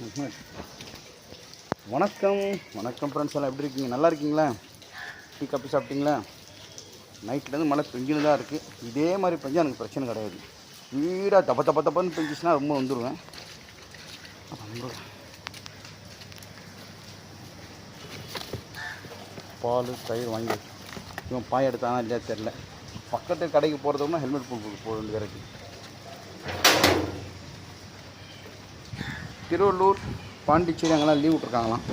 வணக்கம். வணக்கம் ஃப்ரெண்ட்ஸ் எல்லாம் எப்படி இருக்கீங்க? நல்லா இருக்கீங்களா? டீ காப்பி சாப்பிட்டீங்களா? நைட்லேருந்து மழை பெஞ்சுன்னு தான் இருக்குது இதே மாதிரி பெஞ்சால் எனக்கு பிரச்சனை கிடையாது. வீடாக தப்ப தப்ப தப்பன்னு பெஞ்சிச்சுன்னா ரொம்ப வந்துடுவேன் பால் தயிர் வாங்கி இவன் பாய் எடுத்தானா இல்லையா தெரில பக்கத்து கடைக்கு போகிறதுக்குன்னா ஹெல்மெட் போட்டு போக வேண்டியதாக இருக்குது திருவள்ளூர் பாண்டிச்சேரி அங்கெல்லாம் லீவ் விட்ருக்காங்களாம்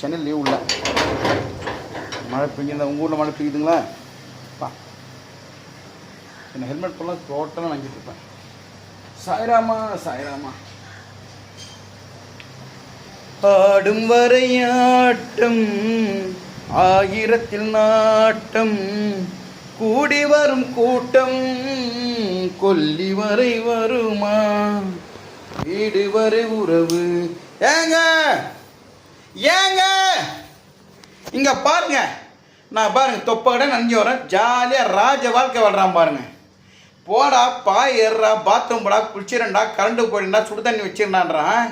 சென்னையில் லீவ் இல்லை மழை பெய்யுதா உங்கள் ஊரில் மழை பெய்யுதுங்களா? பா. என்ன ஹெல்மெட் போடலாம் டோட்டலாக நஞ்சிட்டு இருப்பேன். சாய்ராமா சாய்ராமா. ஆடும் வரையாட்டம் ஆயிரத்தில் நாட்டம் கூடி வரும் கூட்டம் கொல்லி வரை வருமா? வீடு வரை உறவு. ஏங்க? ஏங்க? இங்க பாருங்க. நான் பாருங்க தொப்ப கடை நஞ்சு வரேன் ஜாலியாக ராஜ வாழ்க்கை வாழ்றான் பாருங்க. போடா பாய் ஏறுறா பாத்ரூம் போடா குளிச்சிரண்டா கரண்ட் போயிடா சுடு தண்ணி வச்சிருந்தான்றான்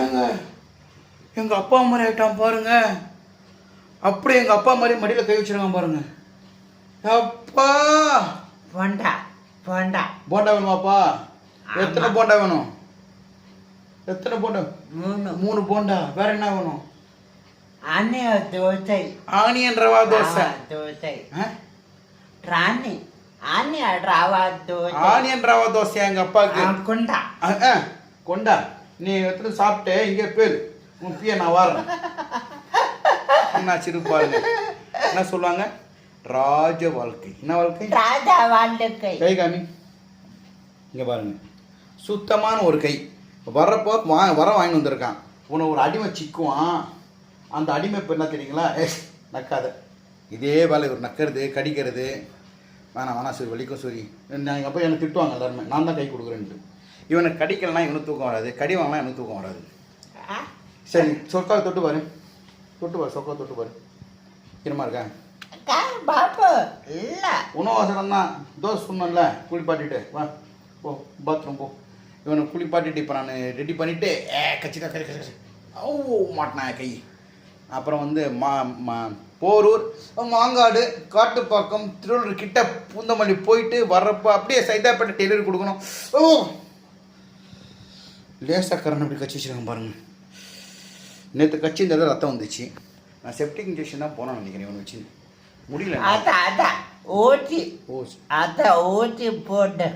ஏங்க? எங்க அப்பா மாதிரி ஆகிட்டான் பாருங்க. அப்படியே எங்க அப்பா மாதிரி மடியில் கை வச்சிருக்கான் பாருங்க. அப்பா! போண்டா போண்டா போண்டா வேணுமாப்பா? எத்தனை போண்டா வேணும்? எத்தனை போண்டா? மூணு. மூணு போண்டா. வேற என்ன வேணும்? அன்னைய தோசை. ஆனியன் ரவா தோசை. தோசை? ராணி. அன்னைய ரவா தோசை. ஆனியன் ரவா தோசை எங்க அப்பாவுக்கு. ஆ, குண்டா. கொண்டா. நீ எத்தனை சாப்பிட்டு இங்கே பேர். உன் பிய நான் வாரேன். என்ன சிரிப்பாருங்க என்ன சொல்லுவாங்க? ராஜ வாழ்க்கை என்ன வாழ்க்கை? ராஜா வாழ்க்கை கை காமி. இங்கே பாருங்க. சுத்தமான ஒரு கை. வர்றப்போ வா வர வாங்கி வந்திருக்கான். உன்னை ஒரு அடிமை சிக்குவான். அந்த அடிமை இப்போ என்ன தெரியுங்களா? நக்காத. இதே வேலை ஒரு நக்கிறது கடிக்கிறது. வேணாம் வேணாம் சரி வலிக்கும் சரி. எங்கள் அப்பா எனக்கு திட்டுவாங்க எல்லாருமே. நான் தான் கை கொடுக்குறேன்ட்டு. இவனை கடிக்கலைன்னா இவனுக்கு தூக்கம் வராது. கடி வாங்கினா எனக்கு தூக்கம் வராது. ஆ, சரி சொக்கா தொட்டு பாரு. தொட்டு பாரு சொக்கா தொட்டு பாரு. இருமா இருக்கா? அக்கா, பாப்பு. இல்ல. உணவாசனம் தான் தோசை சொன்னேன்ல குளிப்பாட்டிட்டு வா போ பாத்ரூம் போ. இவனை குளிப்பாட்டிட்டு இப்போ நான் ரெடி பண்ணிவிட்டு ஏ கச்சிக்கா கச்சி கச்சி ஓ மாட்டினா கை. அப்புறம் வந்து மா மா போரூர் மாங்காடு காட்டுப்பாக்கம் திருவள்ளூர் கிட்ட பூந்தமல்லி போயிட்டு வர்றப்போ அப்படியே சைதாப்பேட்டை டெலிவரி கொடுக்கணும். ஓ. லேசாக கரண் அப்படி கச்சி வச்சிருக்காங்க பாருங்க. நேற்று கட்சி இந்த இடத்துல ரத்தம் வந்துச்சு. நான் செப்டிக் இன்ஜெக்ஷன் தான் போனேன் நினைக்கிறேன் இவன் வச்சு. முடியல. அத அத ஊட்டி ஓ அத ஊட்டி போட்டு